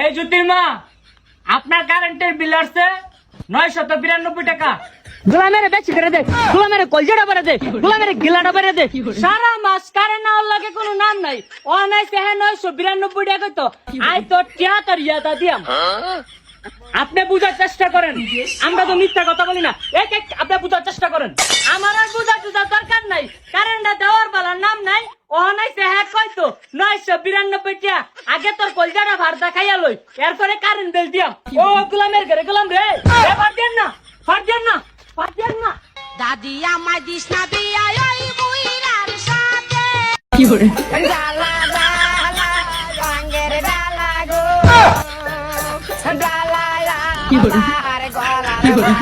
এই জ্যোতির্মা আপনার কারেন্টের বিল আসছে নয় শত বিরানব্বই টাকা। গোলামের বেশি করে দে গোলামের কলজাটা বেড়ে দে গোলামের গিলাটা বেড়ে দে। সারা মাস কারেন্ট না লাগে কোনো নাম নাই। ও নাই সেহে নয়শো বিরানব্বই টাকা তো আই তো টিয়াতার ইয়াতা দিয়াম। আপনি বুঝার চেষ্টা করেন। আমরা তো মিথ্যা কথা বলি না। এক এক আপনি বুঝার চেষ্টা করেন। আমার আর বুঝা টুঝা দরকার নাই। কারেন্টটা দেওয়ার বেলার নাম নাই। ও নাই সে হ্যাক কইতো নয়শো বিরানব্বই টিয়া। আগে তোর কলজাটা ভারদা খাইয়া লই। এরপরে কারেন্ট বিল দিয়াম। ও গোলামের ঘরে গোলাম রে। ফাট দেন না। ফাট দেন না। ফাট দেন না। দাদি আমায় দিস না বিয়া ওই বুইরার সাথে। ডালা ডালা ডালা গো। ডালা আর গলা ডালা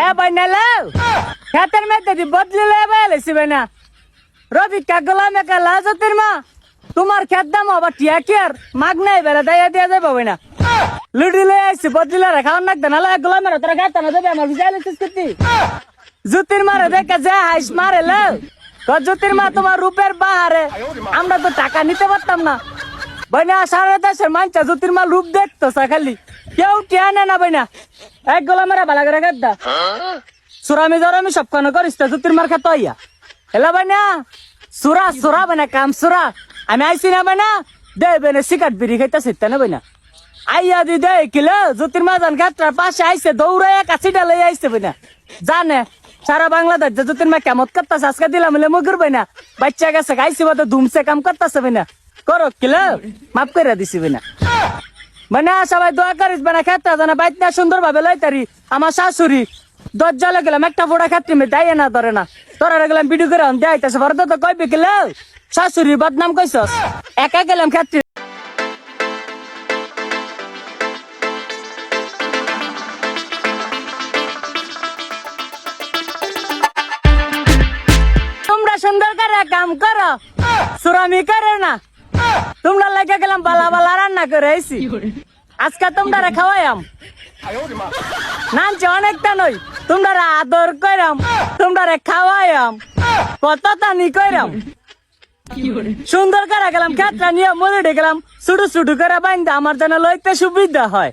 এ বানালো খেতের মধ্যে দি বদলি লেবে লেছিবে না রবি কা গোলামে কা লাজতের মা। তোমার খেত দাম আবার টিয়া কি আর? মাগ নাই বেড়া দাইয়া দিয়া যাবে পাবে না লুডি লয়ে আইছি, বদলি রে খাওয়ার নাক দেনা লাগে গোলামের তোরা খাতা না দেবে আমার বিজাইলে কিস্তি জুতির মারে দেখে যা হাইস মারে লো। তো জুতির মা তোমার রূপের বাহারে। আমরা তো টাকা নিতে পারতাম না। বইনা, সারা দেশের মানচা জুতির মা রূপ দেখতো খালি। কেউ টিয়া না বইনা। এক গোলামেরা বালা করে খাদ্দা সুরামি জরামি সব কানো করিস তো জুতির মার খাতো ইয়া হেলা বইনা, সুরা সুরা বনা কাম সুরা। আমি আইসি না বইনা। দে বেনে সিগারেট বিড়ি খাইতা সিত্তা না বইনা। আইয়া দি দে কিলো জ্যোতির মাজান ঘাটটার পাশে আইসে দৌড়ে কাছিটা লই আইসে বইনা। জানে সারা বাংলাদেশ যে জ্যোতির মা কেমত করতেছে, আজকে দিলাম হলে মুগুর বইনা বাচ্চা গেছে, গাইছি বতো ধুমসে কাম করতেছে বইনা করো, কিলো? মাফ করে দিছি বইনা মানে সবাই দোয়া করিস মানে খেতে জানা বাইত না সুন্দর ভাবে লইতারি আমার শাশুড়ি দরজা গেলাম, একটা ফোড়া খাত্রি মে দাইয়ে না, ধরে না। তোরা গেলাম ভিডিও করে দেয়াইতেছে ভরত তো কইবে গেলে শাশুড়ি বদনাম কইছস? একা গেলাম খাত্রি সুন্দর করে কাম করো। সুরামি করে না। তোমরা লেগে গেলাম বালা বালা রান্না করে আইছি। আজকে তোমরা খাওয়াইয়াম। নামছে অনেকটা নই তোমরা আদর কইরাম। তোমরা খাওয়াইয়াম। কত তানি কইরাম। সুন্দর করে গেলাম খেতটা নিয়ে মরে গেলাম ছুটু ছুটু করে বাইন্দা আমার জন্য লইতে সুবিধা হয়।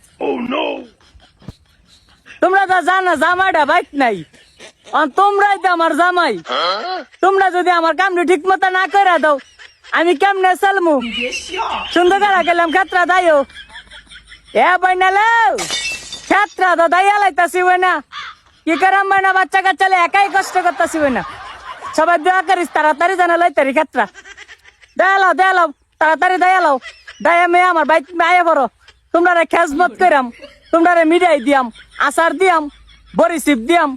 তোমরা তো জানা জামাটা বাইক নাই। তোমরাই তো আমার জামাই। তোমরা যদি আমার কামটা ঠিক মতো না করে দাও, আমি কেমনে চালমু? সুন্দর করে গেলাম, খেতরা দাইও। এ বইনালো, খেতরা তো দাইয়া লাইতাছি না। কি করাম বইনা বাচ্চা কাচ্চালে একাই কষ্ট করতেছি না। সবাই দোয়া করিস, তাড়াতাড়ি জানা লইতারি, খেতরা। দেয়ালাও দেয়ালাও তাড়াতাড়ি দেয়ালাও দায়া মেয়ে আমার বাইক আয়া বড় তোমরা খেজমত করাম তোমরা রে মিডিয়াই দিয়াম, আচার দিয়াম বরিশিপ দিয়াম।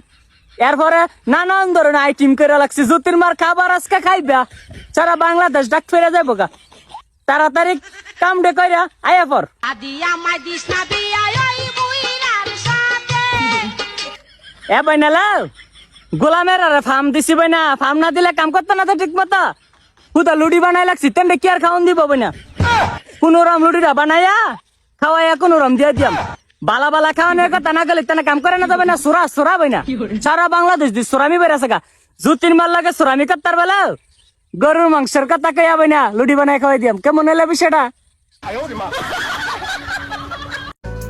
এরপরে নানান ধরনের আইটেম করে লাগছে জ্যোতির মার খাবার আজকে খাইবা, সারা বাংলাদেশ ডাক ফিরে যাব গা। তাড়াতাড়ি কাম ডে কইরা আয়া পর। এ বইনালা গোলামের আরে ফার্ম দিছি বইনা। ফার্ম না দিলে কাম করতে না তো ঠিক মতো। হুদা লুডি বানাই লাগছি তেমনি কি আর খাওয়ান দিব বইনা? কোন রম লুডিটা বানাইয়া, খাওয়াইয়া কোন রম দিয়ে দিয়াম। বালা বালা খাওয়ানোর কথা না গেলে তেনা কাম করে না যাবে না সুরা সুরা বইনা। সারা বাংলাদেশ দি সুরামি বেড়াছে গা। জুতির মাল লাগে সুরামি কাত্তার বেলা। গরুর মাংসের কথা কইয়া বইনা লুডি বানাই খাওয়াই দিয়াম। কেমন এলে বিষয়টা?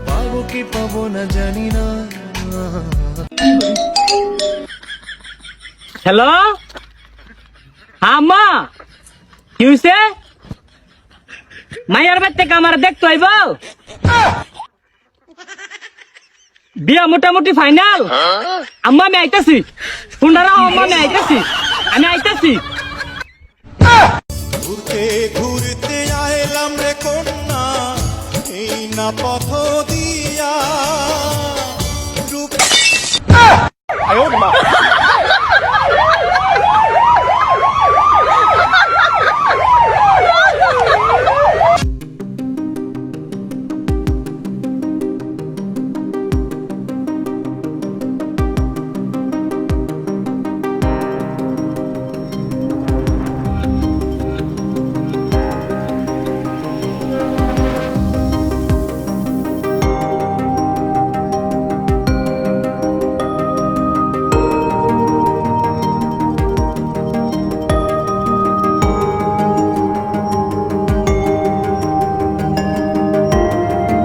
পাবো কি পাবো না জানি না। হ্যালো? হ্যাঁ মা কি হয়েছে মাইয়ার বাচ্চা আমার দেখতো আইব? বিয়া মোটামুটি ফাইনাল আম্মা আমি আইতাছি। পুনরা আম্মা আমি আইতাছি। আমি আইতাছি। ঘুরতে ঘুরতে আইলাম রে কন্যা। এই না পথ